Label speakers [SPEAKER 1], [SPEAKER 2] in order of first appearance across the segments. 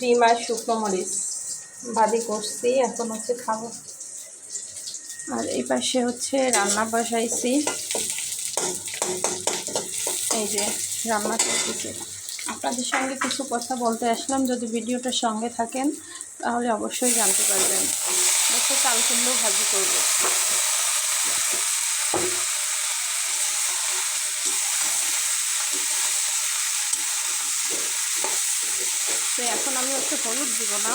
[SPEAKER 1] ডিম আর শুকনো মরিচ। ভাজি করছি, এখন হচ্ছে খাব। আর এই পাশে হচ্ছে রান্না বসাইছি। এই যে রান্না করতেছি। আপনাদের সঙ্গে কিছু কথা বলতে আসলাম, যদি ভিডিওটার সঙ্গে থাকেন, তাহলে অবশ্যই জানতে পারবেন। হচ্ছে চাল কুমড়ো ভাজি করব। তো এখন আমি হচ্ছে হলুদ দিব না,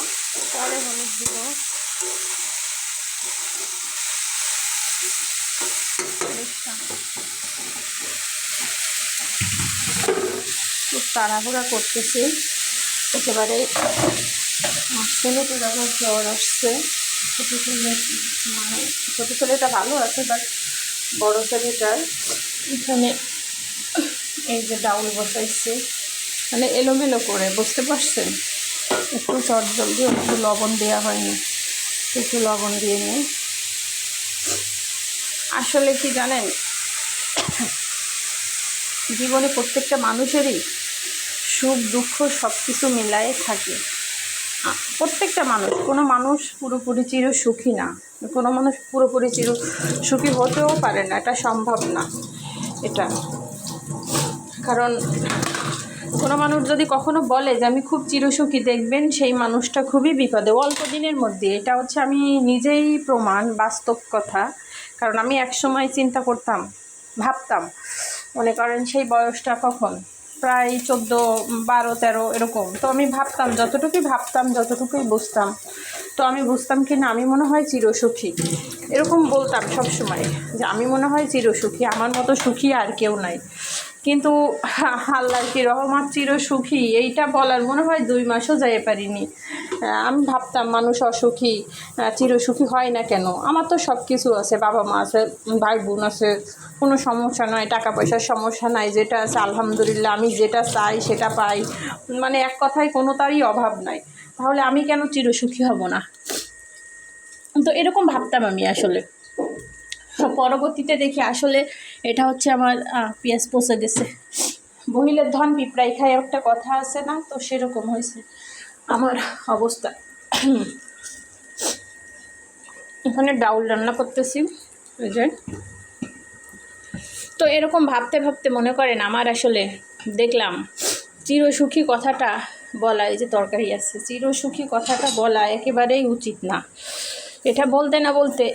[SPEAKER 1] পরে হলুদ দিব। খুব তাড়াহুড়া করতেছি। একেবারে ছেলেটির যখন জ্বর আসছে, ছোটো ছেলে মানে ছোটো ছেলেটা ভালো আছে বাট বড়ো ছেলেটার এখানে এই যে ডাউল বসাইছে। মানে এলোমেলো করে, বুঝতে পারছেন? একটু চট জলদি, একটু লবণ দেওয়া হয়নি। একটু লবণ দিয়ে নিই। আসলে কি জানেন? জীবনে প্রত্যেকটা মানুষেরই সুখ, দুঃখ সব কিছু মিলায়ে থাকে। প্রত্যেকটা মানুষ, কোনো মানুষ পুরোপুরি চির সুখী না। কোনো মানুষ পুরোপুরি চির সুখী হতেও পারে না, এটা সম্ভব না এটা। কারণ কোনো মানুষ যদি কখনো বলে যে, আমি খুব চিরসুখী দেখবেন সেই মানুষটা খুবই বিপদে। অল্প দিনের মধ্যে। এটা হচ্ছে আমি নিজেই প্রমাণ, বাস্তব কথা। কারণ আমি এক সময় চিন্তা করতাম, ভাবতাম, মনে করেন সেই বয়সটা কখন? প্রায় চোদ্দ, বারো, তেরো, এরকম। তো আমি ভাবতাম, যতটুকুই ভাবতাম, যতটুকুই বুঝতাম, তো আমি বুঝতাম কি না, আমি মনে হয় চিরসুখী। এরকম বলতাম সব সময় যে, আমি মনে হয় চিরসুখী, আমার মতো সুখী আর কেউ নাই। কিন্তু আল্লাহর কি রহমত চির সুখী এইটা বলার মনে হয় দুই মাসও যাই পারিনি। আমি ভাবতাম মানুষ অসুখী চিরসুখী হয় না কেন? আমার তো সব কিছু আছে, বাবা মা আছে, ভাই বোন আছে, কোনো সমস্যা নয় টাকা পয়সার সমস্যা নাই, যেটা আছে আলহামদুলিল্লাহ, আমি যেটা চাই সেটা পাই। মানে এক কথায় কোনো তারই অভাব নাই। তাহলে আমি কেন চিরসুখী হব না? তো এরকম ভাবতাম আমি আসলে। পরবর্তীতে দেখি আসলে এটা হচ্ছে আমার পেঁয়াজ পচে গেছে। বহিলের ধন পিঁপড়াই খায় একটা কথা আছে না, তো সেরকম হয়েছে আমার অবস্থা। এখানে ডাউল রান্না করতেছি ওই যে। তো এরকম ভাবতে ভাবতে মনে করেন আমার আসলে দেখলাম চিরসুখী কথাটা বলা এই যে তরকারি আছে। চিরসুখী কথাটা বলা একেবারেই উচিত না। এটা বলতে না বলতে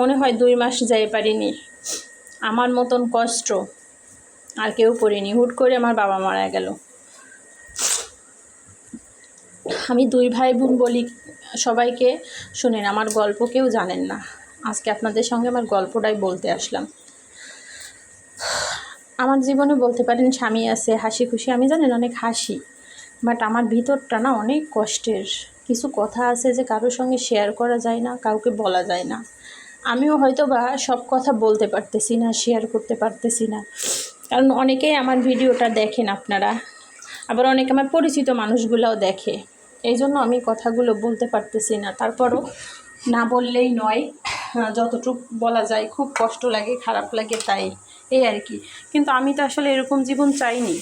[SPEAKER 1] মনে হয় দুই মাস যাই পারিনি। আমার মতন কষ্ট আর কেউ করিনি। হুট করে আমার বাবা মারা গেল। আমি দুই ভাই বোন বলি, সবাইকে শুনেন, আমার গল্প কেউ জানেন না। আজকে আপনাদের সঙ্গে আমার গল্পটাই বলতে আসলাম। আমার জীবনে বলতে পারেন স্বামী আছে, হাসি খুশি। আমি জানেন অনেক হাসি বাট আমার ভিতরটা না অনেক কষ্টের। কিছু কথা আছে যে কারোর সঙ্গে শেয়ার করা যায় না, কাউকে বলা যায় না। আমিও হয়তো বা সব কথা বলতে পারতেছি না শেয়ার করতে পারতেছি না। কারণ অনেকেই আমার ভিডিওটা দেখেন আপনারা। আবার অনেক আমার পরিচিত মানুষগুলোও দেখে। এই জন্য আমি কথাগুলো বলতে পারতেছি না। তারপরও না বললেই নয়। যতটুকু বলা যায়, খুব কষ্ট লাগে, খারাপ লাগে তাই। এই আর কি। কিন্তু আমি তো আসলে এরকম জীবন চাইনি।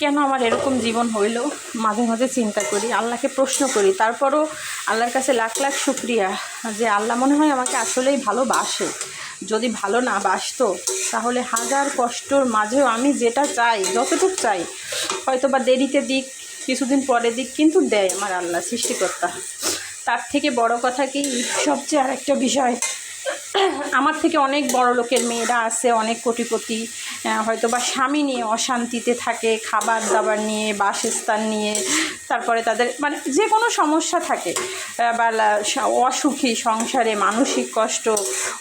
[SPEAKER 1] কেন আমার এরকম জীবন হইল? মাঝে মাঝে চিন্তা করি, আল্লাহকে প্রশ্ন করি। তারপরও আল্লাহর কাছে লাখ লাখ শুক্রিয়া যে আল্লাহ মনে হয় আমাকে আসলেই ভালোবাসে। যদি ভালো না বাসতো, তাহলে হাজার কষ্টর মাঝেও আমি যেটা চাই, যতটুকু চাই হয়তো বা দেরিতে দিক, কিছুদিন পরে দিক, কিন্তু দেয় আমার আল্লাহ, সৃষ্টিকর্তা। তার থেকে বড় কথা কি? সবচেয়ে আরেকটা বিষয়, আমার থেকে অনেক বড় লোকের মেয়েরা আছে, অনেক কোটিপতি। হয়তো বা স্বামী নিয়ে অশান্তিতে থাকে খাবার দাবার নিয়ে, বাসস্থান নিয়ে, তারপরে তাদের মানে যে কোনো সমস্যা থাকে বা অসুখী সংসারে মানসিক কষ্ট,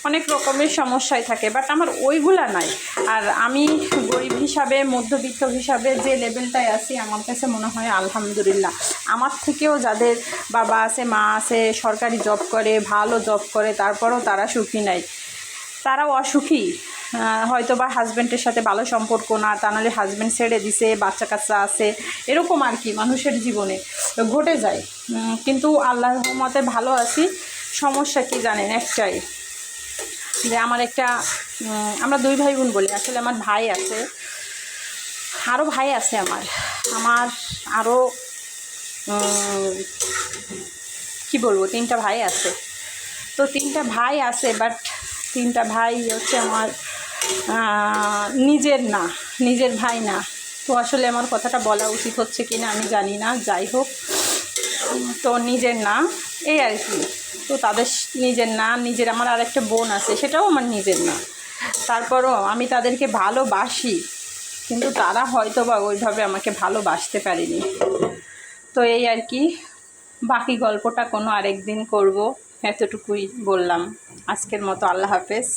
[SPEAKER 1] অনেক রকমের সমস্যায় থাকে বাট আমার ওইগুলা নাই। আর আমি গরিব হিসাবে, মধ্যবিত্ত হিসাবে যে লেভেলটায় আছি, আমার কাছে মনে হয় আলহামদুলিল্লাহ। আমার থেকেও যাদের বাবা আছে, মা আছে, সরকারি জব করে, ভালো জব করে, তারপরেও তারা সুখী নাই। তারাও অসুখী। হয়তো বা হাজব্যান্ডের সাথে ভালো সম্পর্ক না, তা নাহলে হাজব্যান্ড ছেড়ে দিছে বাচ্চা কাচ্চা আছে, এরকম আর কি মানুষের জীবনে। ঘটে যায়। কিন্তু আল্লাহর মতে ভালো আছি। সমস্যা কি জানেন? একটাই। যে আমার একটা আমরা দুই ভাই বোন বলি, আসলে আমার ভাই আছে আরও ভাই আছে আমার। আমার আরও কি বলব? তিনটা ভাই আছে। তো তিনটা ভাই আছে বাট তিনটা ভাই হচ্ছে আমার নিজের না, নিজের ভাই না। তো আসলে আমার কথাটা বলা উচিত হচ্ছে কি না আমি জানি না, যাই হোক। তো নিজের না, এই আর কি। তো তাদের নিজের না, নিজের আমার আর একটা বোন আছে, সেটাও আমার নিজের না। তারপরও আমি তাদেরকে ভালোবাসি, কিন্তু তারা হয়তো বা ওইভাবে আমাকে ভালোবাসতে পারেনি। তো এই আর কি, বাকি গল্পটা কোনো আরেক দিন করব। এতটুকুই বললাম। আজকের মতো আল্লাহ হাফেজ।